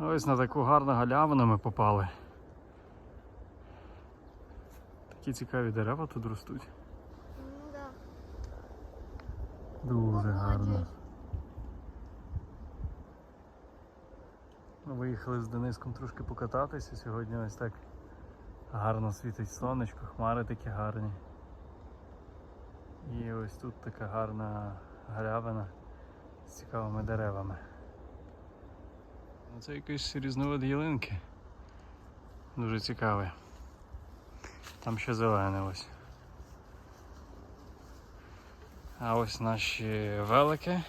Ось на таку гарну галявину ми попали. Такі цікаві дерева тут ростуть. Ну да. Дуже гарно. Ми Виїхали з Дениском трошки покататися. Сьогодні ось так гарно світить сонечко, хмари такі гарні. І ось тут така гарна галявина з цікавими деревами. Це якийсь різновид ялинки. Дуже цікавий. Там ще зелене ось. А ось наші велики.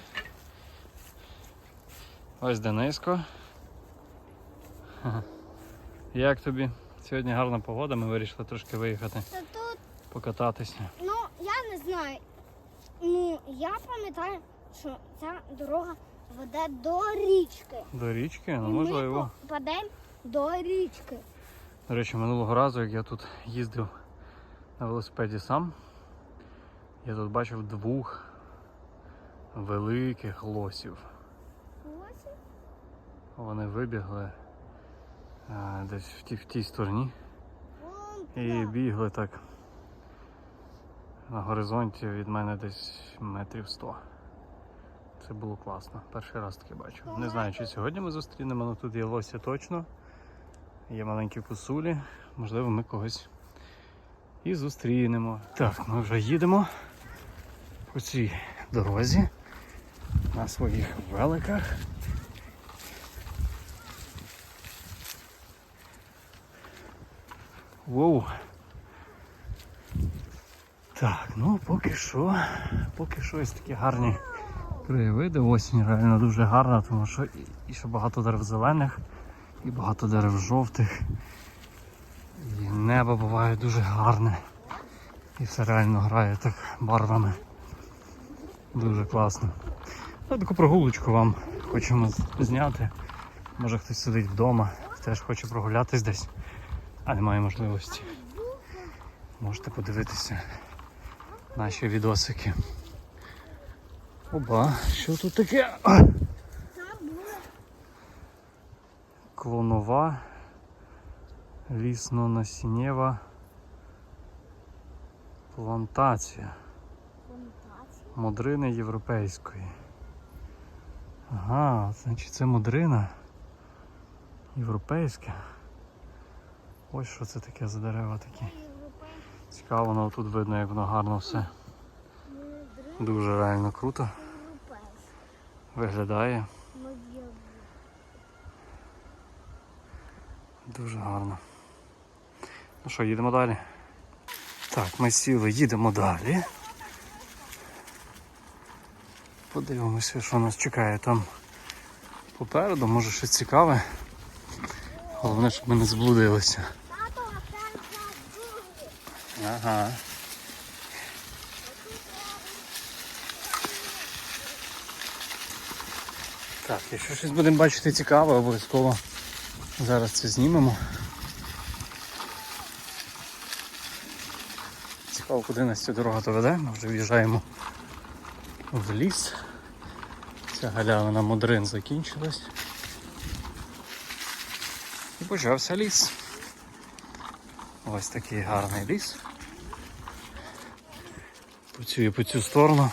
Ось Дениско. Як тобі? Сьогодні гарна погода, ми вирішили трошки виїхати, Та тут, покататися. ну я не знаю. Ну, я пам'ятаю, що ця дорога веде до річки. До річки? Ну І можливо. Ми попадемо до річки. До речі, минулого разу, як я тут їздив на велосипеді сам, я тут бачив двох великих лосів. Ось. Вони вибігли а, десь в тій, в тій стороні Вон і бігли так на горизонті від мене десь метрів 100. Це було класно. Перший раз таке бачив. Не знаю, чи сьогодні ми зустрінемо, але тут є лося точно. Є маленькі косулі. Можливо, ми когось і зустрінемо. Так, ми вже їдемо по цій дорозі на своїх великах. Воу. Так, ну поки що, поки що ось такі гарні краєвиди. Осінь реально дуже гарна, тому що і, ще багато дерев зелених, і багато дерев жовтих. І небо буває дуже гарне. І все реально грає так барвами. Дуже класно. Ну, таку прогулочку вам хочемо зняти. Може хтось сидить вдома, теж хоче прогулятись десь, а немає можливості. Можете подивитися наші відосики. Оба, що тут таке? Клонова, лісно-насіннєва плантація плантація. модрини європейської. Ага, значить це модрина європейська. Ось що це таке за дерева такі. Цікаво, воно тут видно, як воно гарно все. Дуже реально круто. Виглядає. Дуже гарно. Ну що, їдемо далі? Так, ми сіли, їдемо далі. Подивимося, що нас чекає там попереду, може щось цікаве. Головне, щоб ми не заблудилися. Тато, а там. Ага. Так, якщо щось будемо бачити цікаве, обов'язково зараз це знімемо. Цікаво, куди нас ця дорога доведе. Ми вже в'їжджаємо в ліс. Ця галявина Модрин закінчилась. І почався ліс. Ось такий гарний ліс. По по цю сторону.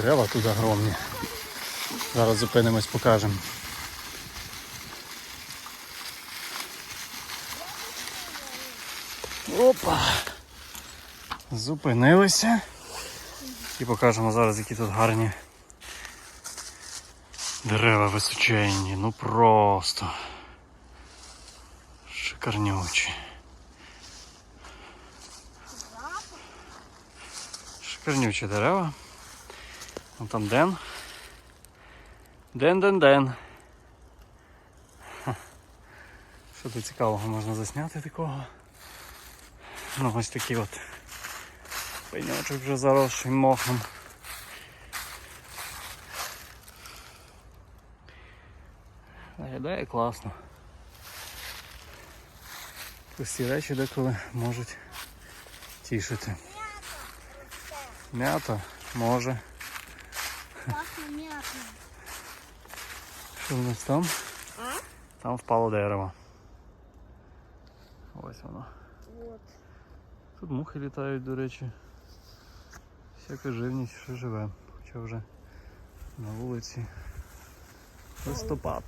Дерева тут огромні. Зараз зупинимось, покажемо. Опа! Зупинилися. І покажемо зараз, які тут гарні дерева височенні. Ну просто шикарнючі. Шикарнючі дерева. Вон там Ден. Ден, Ден, Ден. Ха. Що тут цікавого можна засняти такого? Ну ось такий от пеньочок вже заросший мохом. Виглядає класно. Прості речі деколи можуть тішити. М'ята може. Що в нас там? А? Там впало дерево. Ось воно. Вот. Тут мухи літають, до речі. Всяка живність, що живе. Хоча вже на вулиці листопад.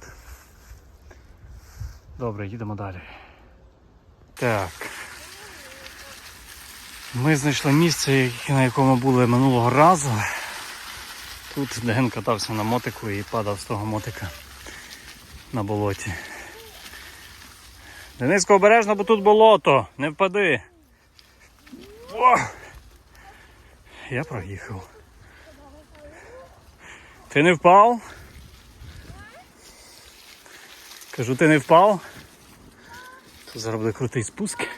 Добре, їдемо далі. Так. Ми знайшли місце, на якому були минулого разу. Тут Ден катався на мотику і падав з того мотика на болоті. Дениско, обережно, бо тут болото, не впади. О! Я проїхав. Ти не впав? Кажу, ти не впав? Тут буде крутий спуск.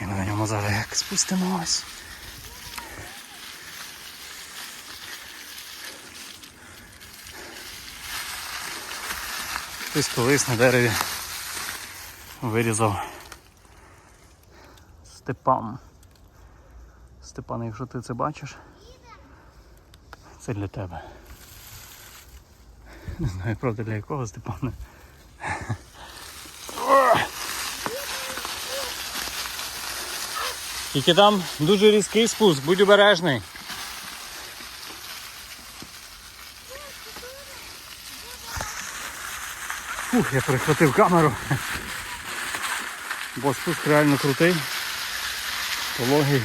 І ми на ньому зараз як спустимось. Хтось колись на дереві вирізав Степан. Степан, якщо ти це бачиш, це для тебе. Не знаю, правда, для якого Степана. Тільки там дуже різкий спуск, будь обережний. Фух, я перехватив камеру. Бо спуск реально крутий. Пологий.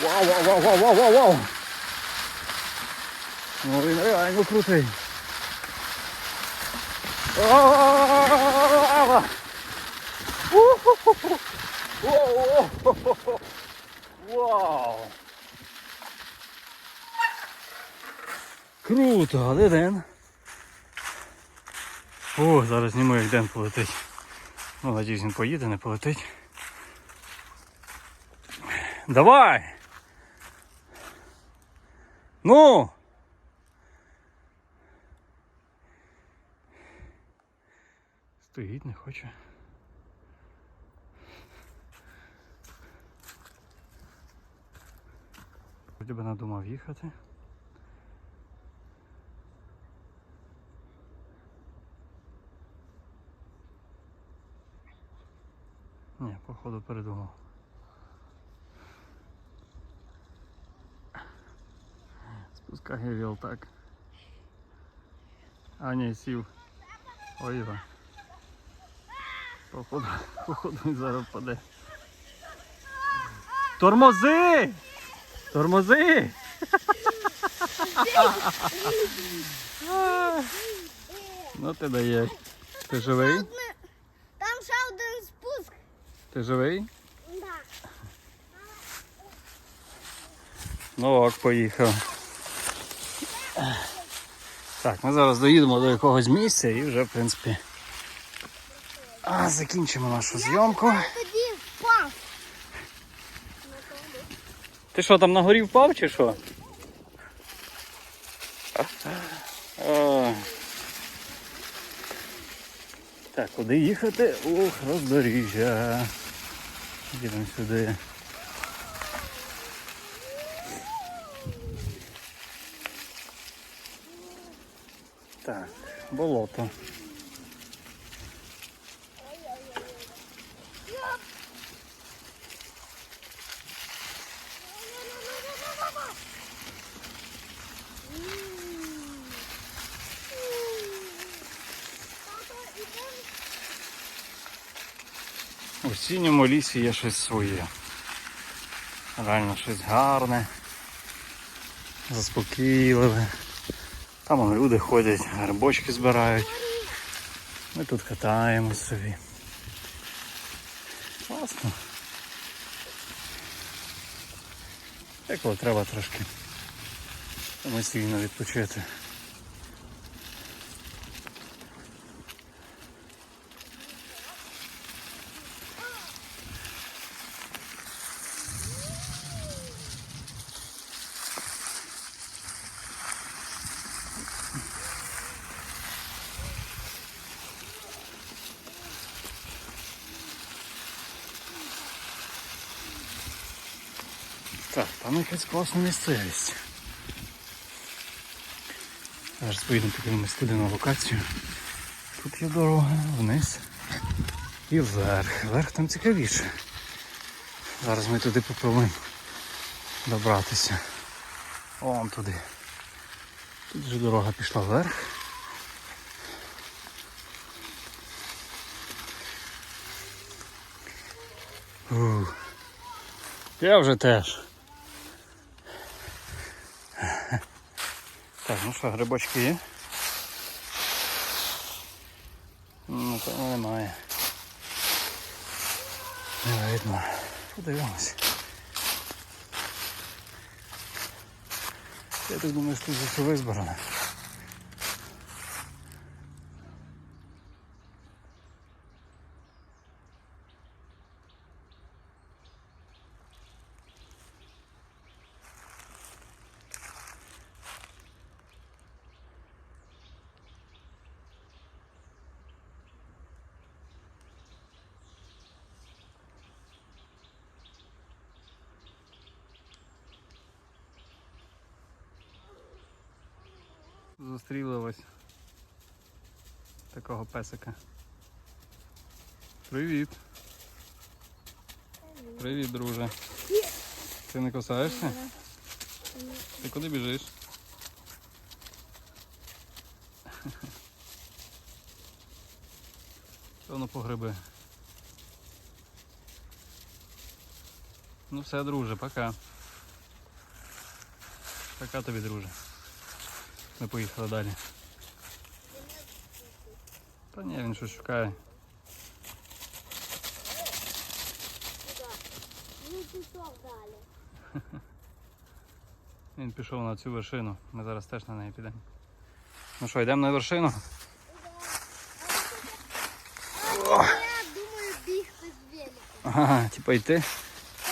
Вау, вау, вау, вау, вау, вау, вау! Ну він реально крутий. А-а-а-а-а-а! Воу-воу-ху-ху-ху! Вау! Круто, а де Ден? О, зараз зніму, як Ден полетить. Ну, надіюсь, він поїде, не полетить. Давай! Ну! Стоїть, не хоче. Вроді би надумав їхати. Ні, походу передумав. Спускає віл так. А ні, сів. Ой, Іва. Походу, походу він зараз впаде. Тормози! Тормози! ну ти даєш. Ти живий? Там ще один спуск. Ти живий? Да. Ну ок, поїхав. Так, ми зараз доїдемо до якогось місця і вже, в принципі, а, закінчимо нашу зйомку. Тоді впав. Ти що, там на горі впав чи що? Так, куди їхати? Ох, роздоріжжя. Їдемо сюди. Так, болото. У сіньому лісі є щось своє. Реально щось гарне, заспокійливе. Там люди ходять, грибочки збирають. Ми тут катаємось собі. Класно. Деколи треба трошки емоційно відпочити. Так, там якась класна місцевість. Зараз поїдемо подивимось туди на локацію. Тут є дорога вниз і вверх. Вверх там цікавіше. Зараз ми туди попробуємо добратися. Вон туди. Тут же дорога пішла вверх. Я вже теж. Так, ну що, грибочки є? Ну, там немає. Не видно. Подивимось. Я так думаю, що тут все визбрано. Зустріли ось такого песика. Привіт. Привіт, друже. Ти не кусаєшся? Ти куди біжиш? Певно по гриби. Ну все, друже, пока. Пока тобі, друже. Ми поїхали далі. Та ні, він щось шукає. Він пішов на цю вершину. Ми зараз теж на неї підемо. Ну що, йдемо на вершину? Я думаю бігти з великом. Ага, типа йти.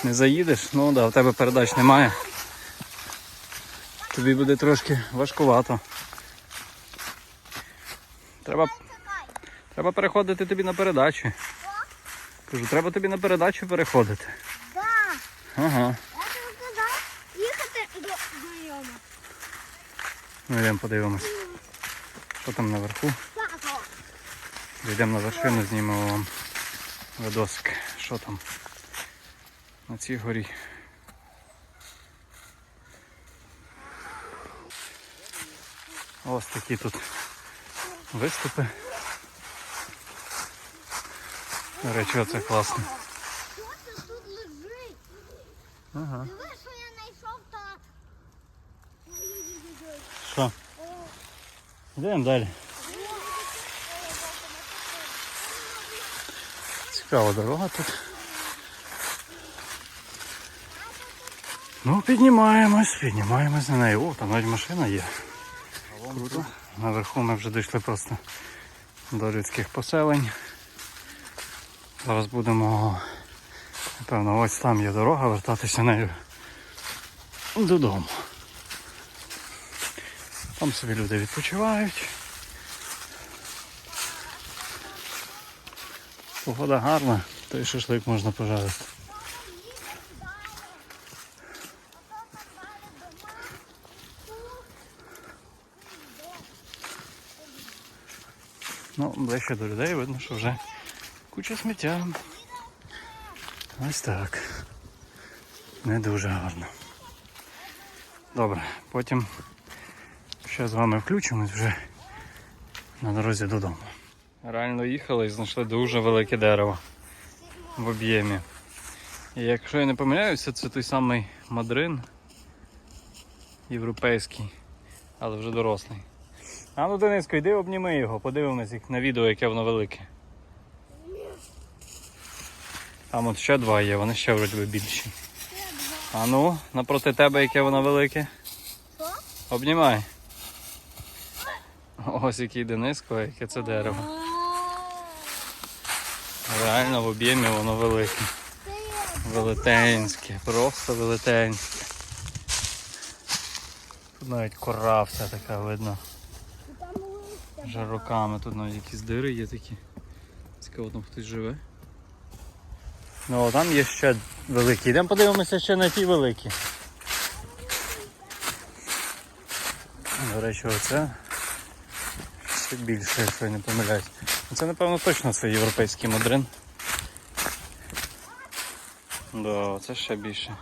Не заїдеш? Ну да, в тебе передач немає. Тобі буде трошки важкувато. Треба, треба переходити тобі на передачі. Кажу, треба тобі на передачу переходити. Ага. Їхати до знайома. Ну йдемо подивимось. Що там наверху? Йдемо на вершину, знімемо вам видосик. Що там на цій горі. Ось такі тут виступи. До речі, оце класно. Що? Ага. Що? Йдемо далі. Цікава дорога тут. Ну, піднімаємось, піднімаємось на неї. О, там навіть машина є. Круто. Наверху ми вже дійшли просто до людських поселень. Зараз будемо, напевно, ось там є дорога, вертатися нею додому. Там собі люди відпочивають. Погода гарна, то й шашлик можна пожарити. Ну, ближче до людей видно, що вже куча сміття. Ось так. Не дуже гарно. Добре, потім ще з вами включимось вже на дорозі додому. Реально їхали і знайшли дуже велике дерево в об'ємі. І якщо я не помиляюся, це той самий мадрин європейський, але вже дорослий. А ну Дениско, йди обніми його, подивимось на відео, яке воно велике. Там от ще два є, вони ще вроді би більші. А ну, напроти тебе, яке воно велике. Що? Обнімай. Ось який Дениско, яке це дерево. Реально в об'ємі воно велике. Велетенське, просто велетенське. Тут навіть кора вся така видно. Вже тут навіть якісь дири є такі. Цікаво там хтось живе. Ну там є ще великі. Йдемо подивимося ще на ті великі. До речі, оце ще більше, якщо я не помиляюсь. Це напевно точно це європейський мадрин. Да, це ще більше.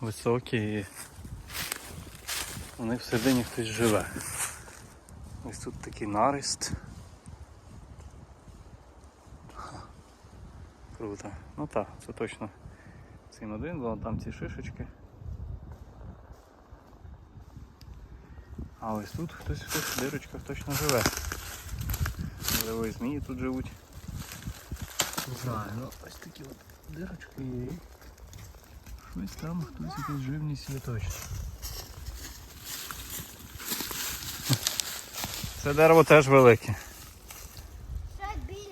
Високий і у них всередині хтось живе. Ось тут такий нарист. Круто. Ну так, це точно цей один, бо там ці шишечки. А ось тут хтось в дирочках точно живе. Можливо, змії тут живуть. Правильно, ось такі от дирочки є. Щось там, хтось якась живність є точно. Це дерево теж велике. Ще більше.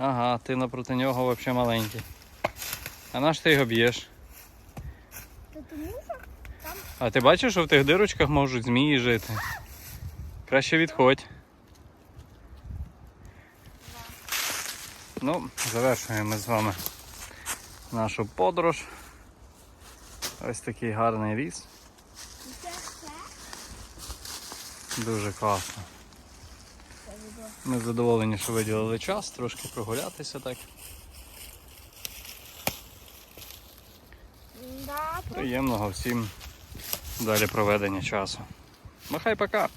Ага, ти напроти нього взагалі маленький. А наш ти його б'єш? А ти бачиш, що в тих дирочках можуть змії жити? Краще відходь. Ну, завершуємо з вами нашу подорож. Ось такий гарний ліс. це. Дуже класно. Ми задоволені, що виділили час, трошки прогулятися так. Приємного всім далі проведення часу. Махай пока!